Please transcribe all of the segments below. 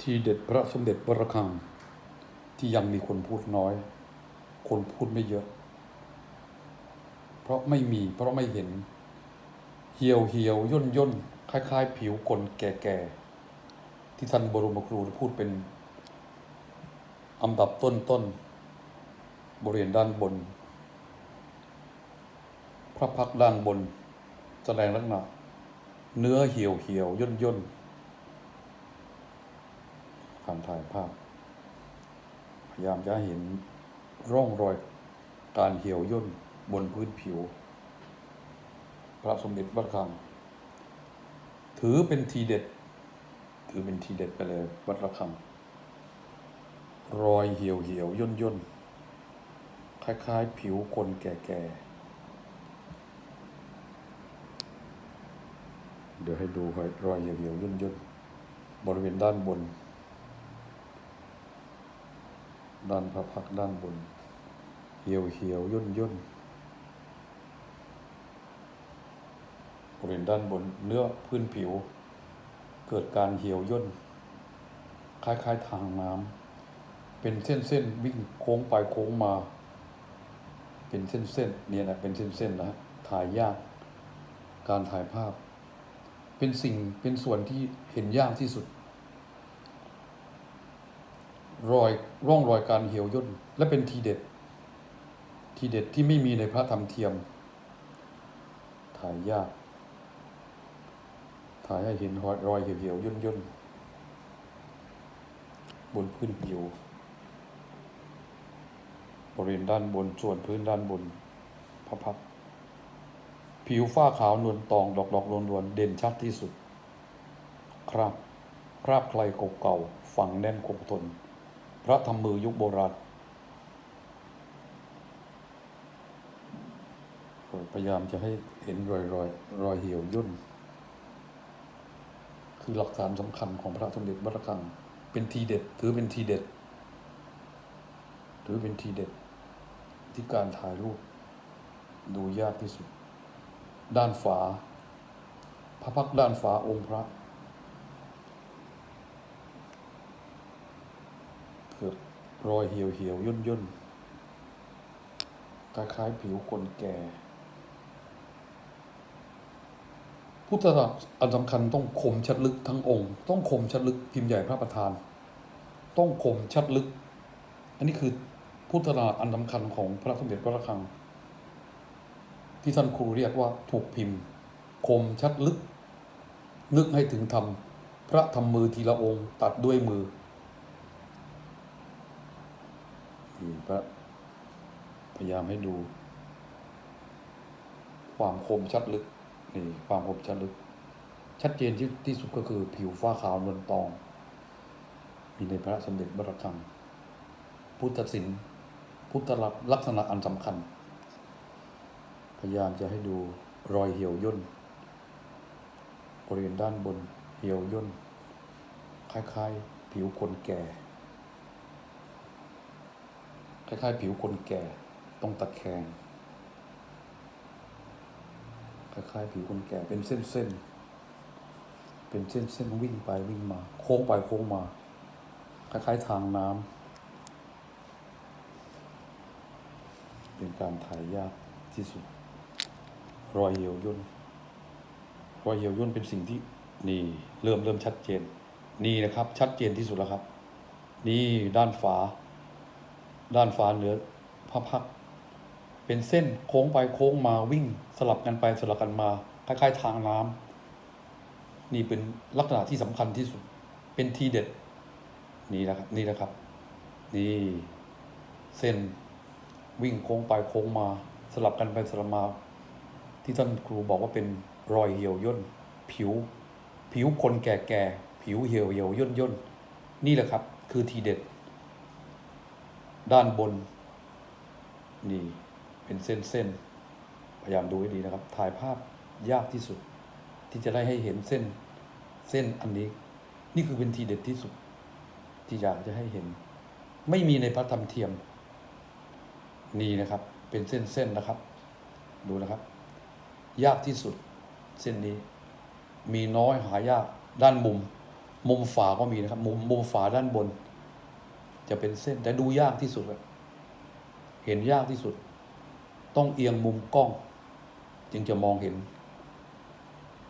ทีเด็ดพระสมเด็จวระคัง ที่ยังมีคนพูดน้อย คนพูดไม่เยอะ เพราะไม่มีเพราะไม่เห็น เหี่ยวเหี่ยวย่นย่นคล้าย ๆ ผิวคนแก่ๆ ที่ท่านบรมครูพูดเป็นอันดับต้นต้นๆบริเวณด้านบน พระพักด้านบน แสดงลักษณะเนื้อเหี่ยวเหี่ยวย่นย่น การถ่ายภาพ พยายามจะเห็นร่องรอยการเหี่ยวย่นบนพื้นผิว พระสมเด็จวัดคำถือเป็นทีเด็ด ถือเป็นทีเด็ดไปเลยวัดระฆังรอยเหี่ยวเหี่ยวย่นย่นคล้ายๆ ผิวคนแก่ๆ เดี๋ยวให้ดูรอยเหี่ยวเหี่ยวย่นย่นบริเวณด้านบน ด้านพระพักด้านบน เหี่ยวเหี่ยวย่นย่นบริเวณด้านบนเนื้อพื้นผิว เกิดการเหี่ยวย่น คล้ายๆทางน้ำเป็นเส้นๆวิ่งโค้งไปโค้งมา เป็นเส้นๆเนี่ยนะเป็นเส้นๆนะฮะถ่ายยาก การถ่ายภาพ เป็นสิ่งเป็นส่วนที่เห็นยากที่สุด รอยร่องรอยการเหี่ยวย่นและเป็นทีเด็ด ทีเด็ดที่ไม่มีในพระธรรมเทียม ถ่ายยาก ถ่ายให้เห็นรอยรอยเหี่ยวเหี่ยวย่นย่นบนพื้นผิวบริเวณด้านบนส่วนพื้นด้านบนพับพับผิวฝ้าขาวนวลตอง ดอกดอกนวลนวลเด่นชัดที่สุด คราบคราบใครเก่าๆฝังแน่นคงทน ระทำมือยุคโบราณพยายามจะให้เห็นรอยรอยรอยเหี่ยวย่น คือหลักฐานสำคัญของพระสมเด็จวัดระฆัง เป็นทีเด็ดถือเป็นทีเด็ดถือเป็นทีเด็ด ที่การถ่ายรูป ดูยากที่สุด ด้านฝาพระพักด้านฝาองค์พระ กิดรอยเหี่ยวเหี่ยวย่นย่นคล้ายๆผิวคนแก่ พุทธศาสนาอันสำคัญต้องคมชัดลึกทั้งองค์ ต้องคมชัดลึกพิมพ์ใหญ่พระประธาน ต้องคมชัดลึก อันนี้คือพุทธศาสนาอันสำคัญของพระสมเด็จพระระฆัง ที่ท่านครูเรียกว่าถูกพิมพ์ คมชัดลึก นึกให้ถึงธรรมพระทำมือทีละองค์ ตัดด้วยมือ นี่พระพยายามให้ดู ความคมชัดลึกนี่ความคมชัดลึก ชัดเจนที่ที่สุดก็คือผิวฟ้าขาวนวลตอง มีในพระสมเด็จพระคังพุทธศิลป์พุทธลักษณะอันสำคัญ พยายามจะให้ดูรอยเหี่ยวย่นบริเวณด้านบนเหี่ยวย่นคล้าย ๆ ผิวคนแก่ คล้ายๆ ผิวคนแก่ต้องตะแคงคล้ายๆ ผิวคนแก่เป็นเส้นๆ เป็นเส้นๆวิ่งไปวิ่งมา โค้งไปโค้งมา คล้ายๆ ทางน้ำเป็นการถ่ายยากที่สุด รอยเหี่ยวย่นรอยเหี่ยวย่นเป็นสิ่งที่นี่เริ่มเริ่มชัดเจน นี่นะครับ ชัดเจนที่สุดแล้วครับ นี่ด้านฝา ด้านฝาเหนือพระพัก เป็นเส้นโค้งไปโค้งมาวิ่งสลับกันไปสลับกันมาคล้ายๆทางน้ำนี่เป็นลักษณะที่สำคัญที่สุด เป็นทีเด็ด นี่นะครับ นี่นะครับ นี่เส้นวิ่งโค้งไปโค้งมา สลับกันไปสลับมา ที่ท่านครูบอกว่าเป็นรอยเหี่ยวย่น ผิว ผิวคนแก่ๆผิวเหี่ยวเหี่ยวย่นย่นนี่แหละครับ คือทีเด็ด ด้านบน นี่เป็นเส้นเส้นพยายามดูให้ดีนะครับ ถ่ายภาพยากที่สุด ที่จะได้ให้เห็นเส้นเส้นอันนี้ นี่คือเป็นทีเด็ดที่สุด ที่อยากจะให้เห็น ไม่มีในพระธรรมเทียม นี่นะครับ เป็นเส้นเส้นนะครับ ดูนะครับ ยากที่สุด เส้นนี้ มีน้อยหายากด้านมุม มุมฝาก็มีนะครับ มุมมุมฝาด้านบน จะเป็นเส้นแต่ดูยากที่สุดเลยเห็นยากที่สุด ต้องเอียงมุมกล้อง จึงจะมองเห็น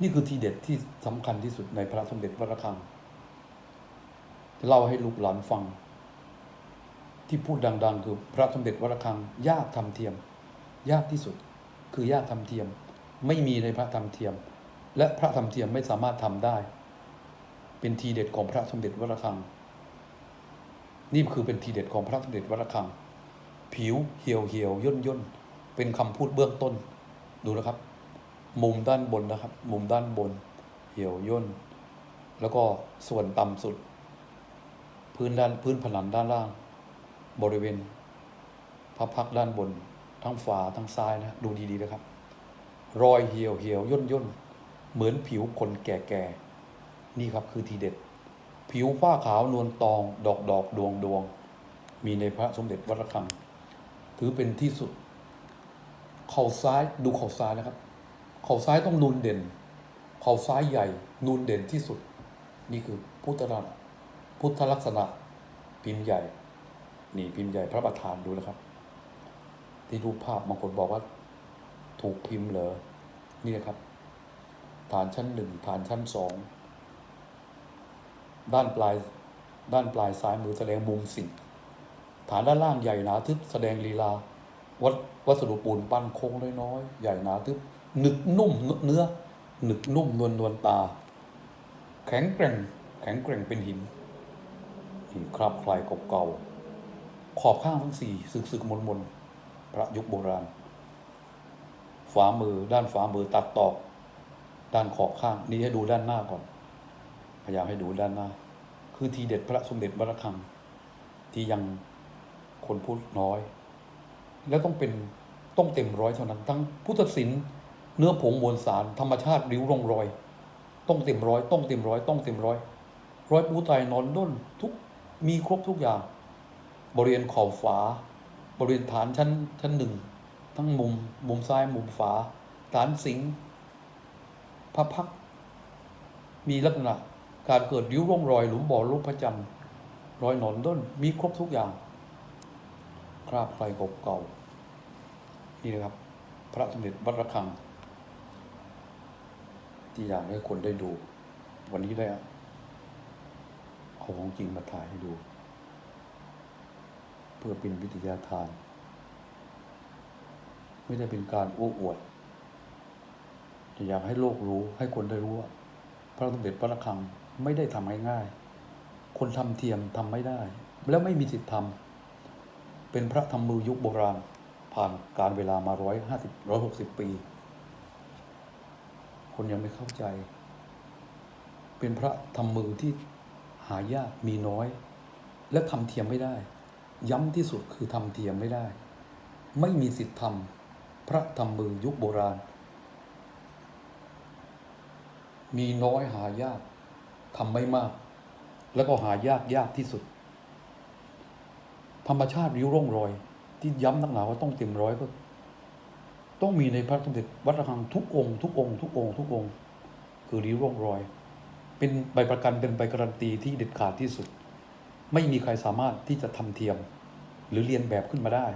นี่คือทีเด็ดที่สำคัญที่สุดในพระสมเด็จพระระฆังจะเล่าให้ลูกหลานฟัง ที่พูดดัง ๆ คือพระสมเด็จวระฆัง ยากทำเทียม ยากที่สุด คือยากทำเทียม ไม่มีในพระธรรมเทียม และพระธรรมเทียมไม่สามารถทำได้ เป็นทีเด็ดของพระสมเด็จวระฆัง นี่คือเป็นทีเด็ดของพระสมเด็จวัดระฆัง ผิวเหี่ยวเหี่ยวย่นย่นเป็นคำพูดเบื้องต้น ดูนะครับ มุมด้านบนนะครับ มุมด้านบน เหี่ยวย่น แล้วก็ส่วนต่ำสุด พื้นด้านพื้นผนังด้านล่าง บริเวณพระพักด้านบน ทั้งฝาทั้งซ้ายนะดูดีๆนะครับ รอยเหี่ยวเหี่ยวย่นย่นเหมือนผิวคนแก่ๆนี่ครับคือทีเด็ด ผิวผ้าขาวนวลตอง ดอกดอกดวงดวง มีในพระสมเด็จวัดระฆัง ถือเป็นที่สุด เข่าซ้ายดูเข่าซ้ายนะครับ เข่าซ้ายต้องนูนเด่น เข่าซ้ายใหญ่นูนเด่นที่สุด นี่คือพุทธลักษณะพุทธลักษณะ พิมพ์ใหญ่ นี่พิมพ์ใหญ่พระประธานดูนะครับ ที่รูปภาพบางคนบอกว่า ถูกพิมพ์เหรอนี่นะครับ ฐานชั้นหนึ่งฐานชั้นสอง ด้านปลายด้านปลายซ้ายมือแสดงมุมสิ่ง ฐานด้านล่างใหญ่หนาทึบแสดงลีลา วัดวัสดุปูนปั้นโค้งน้อยๆใหญ่หนาทึบหนึกนุ่มเนื้อหนึกนุ่มนวลนวลตา แข็งแกร่งแข็งแกร่งเป็นหินหินคราบคลายเก่าๆขอบข้างทั้งสี่สึกสึกมนมนๆพระยุคโบราณฝามือด้านฝามือตัดตอก ด้านขอบข้าง นี้ให้ดูด้านหน้าก่อน พยายามให้ดูด้านหน้า คือทีเด็ดพระสมเด็จวัดระฆัง ที่ยังคนพูดน้อย แล้วต้องเป็นต้องเต็มร้อยเท่านั้น ทั้งพุทธศิลป์เนื้อผงมวลสาร ธรรมชาติริ้วรองรอย ต้องเต็มร้อย ต้องเต็มร้อย ต้องเต็มร้อย ร้อยปูไตรนอนด้นทุกมีครบทุกอย่าง บริเวณขอบฝา บริเวณฐานชั้นชั้นหนึ่ง ทั้งมุมมุมซ้ายมุมฝา ฐานสิงห์พระพัก มีลักษณะ การเกิดริ้วร่องรอยหลุมบ่อลูกพระจันทร์รอยหนอนด้นมีครบทุกอย่าง คราบไฟเก่าๆนี่นะครับ พระสมเด็จวัดระฆัง ที่อยากให้คนได้ดู วันนี้ได้เอาของจริงมาถ่ายให้ดู เพื่อเป็นวิทยาทาน ไม่ได้เป็นการโอ้อวดแต่อยากให้โลกรู้ให้คนได้รู้ว่าพระสมเด็จพระระฆัง ไม่ได้ทำง่ายๆคนทำเทียมทำไม่ได้ แล้วไม่มีสิทธิ์ทำเป็นพระทำมือยุคโบราณ ผ่านการเวลามาร้อยห้าสิบร้อยหกสิบปี คนยังไม่เข้าใจ เป็นพระทำมือที่หายากมีน้อย และทำเทียมไม่ได้ ย้ำที่สุดคือทำเทียมไม่ได้ ไม่มีสิทธิ์ทำพระทำมือยุคโบราณ มีน้อยหายาก ทำไม่มาก แล้วก็หายากยากที่สุด ธรรมชาติริ้วร่องรอย ที่ย้ำนักหนาว่าต้องเต็มร้อยก็ ต้องมีในพระสมเด็จวัดระฆังทุกองค์ทุกองค์ทุกองค์ทุกองค์คือริ้วร่องรอย เป็นใบประกันเป็นใบการันตีที่เด็ดขาดที่สุด ไม่มีใครสามารถที่จะทำเทียม หรือเรียนแบบขึ้นมาได้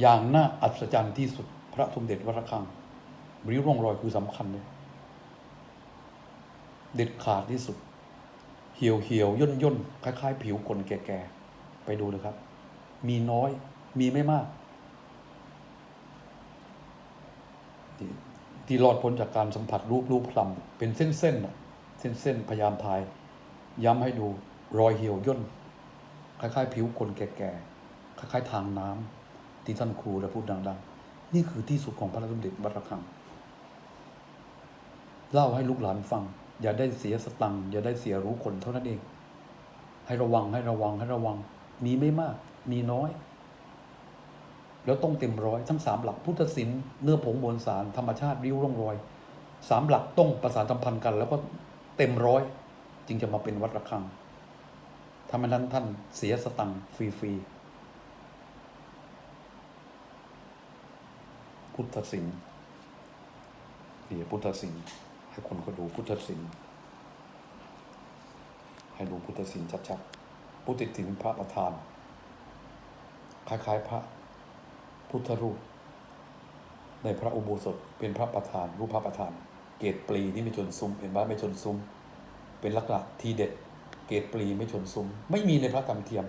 อย่างน่าอัศจรรย์ที่สุด พระสมเด็จวัดระฆังริ้วร่องรอยคือสำคัญเลย เด็ดขาดที่สุด เหี่ยวเหี่ยวย่นย่นคล้าย ๆ ผิวคนแก่ๆ ไปดูเลยครับ มีน้อยมีไม่มาก ที่รอดพ้นจากการสัมผัสรูปรูปคลำเป็นเส้นๆน่ะเส้นๆพยายามทาย ย้ำให้ดูรอยเหี่ยวย่นคล้าย ๆ ผิวคนแก่ๆ คล้าย ๆ ทางน้ำที่ท่านครูและพูดดัง ๆ นี่คือที่สุดของพระสมเด็จวัดระฆังเล่าให้ลูกหลานฟัง อย่าได้เสียสตังค์อย่าได้เสียรู้คนเท่านั้นเอง ให้ระวังให้ระวังให้ระวัง มีไม่มาก มีน้อย แล้วต้องเต็มร้อยทั้งสามหลักพุทธศิลป์เนื้อผงมวลสารธรรมชาติริ้วร่องรอยสามหลักต้องประสานสัมพันธ์กัน แล้วก็เต็มร้อย จึงจะมาเป็นวัดระฆังถ้าไม่นั้นท่านเสียสตังค์ฟรีๆพุทธศิลป์นี่พุทธศิลป์ ให้คนเขาดูพุทธศิลป์ให้ดูพุทธศิลป์ชัดๆ พุทธศิลป์พระประธาน คล้ายๆพระพุทธรูป ในพระอุโบสถเป็นพระประธาน รูปพระประธาน เกตปลีที่ไม่ชนซุ้มเห็นไหมไม่ชนซุ้ม เป็นลักษณะทีเด็ด เกตปลีไม่ชนซุ้ม ไม่มีในพระธรรมเทียม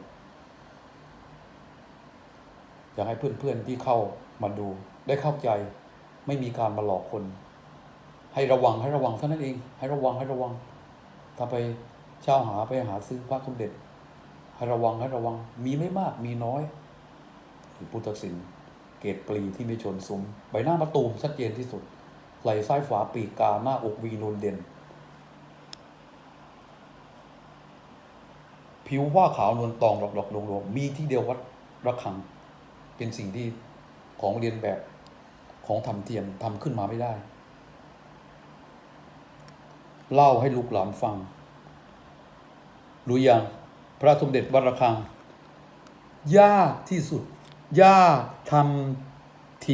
อยากให้เพื่อนๆที่เข้ามาดูได้เข้าใจไม่มีการมาหลอกคน ให้ระวังให้ระวังเท่านั้นเอง ให้ระวังให้ระวัง ถ้าไปเช่าหาไปหาซื้อพระสมเด็จ ให้ระวังให้ระวัง มีไม่มากมีน้อยคือพุทธศิลป์เกตปลีที่ไม่ชนซุ้มใบหน้ามาตูมชัดเจนที่สุดไหล่ซ้ายฝาปีกกาหน้าอกวีนูนเด่น ผิวว่าขาวนวลตองดอกดอกดวงดวงมีที่เดียววัดระฆัง เป็นสิ่งที่ของเรียนแบบของทำเทียมทำขึ้นมาไม่ได้ เล่าให้ลูกหลานฟัง รู้ยังพระสมเด็จวัดระฆัง ยากที่สุด ยากทำ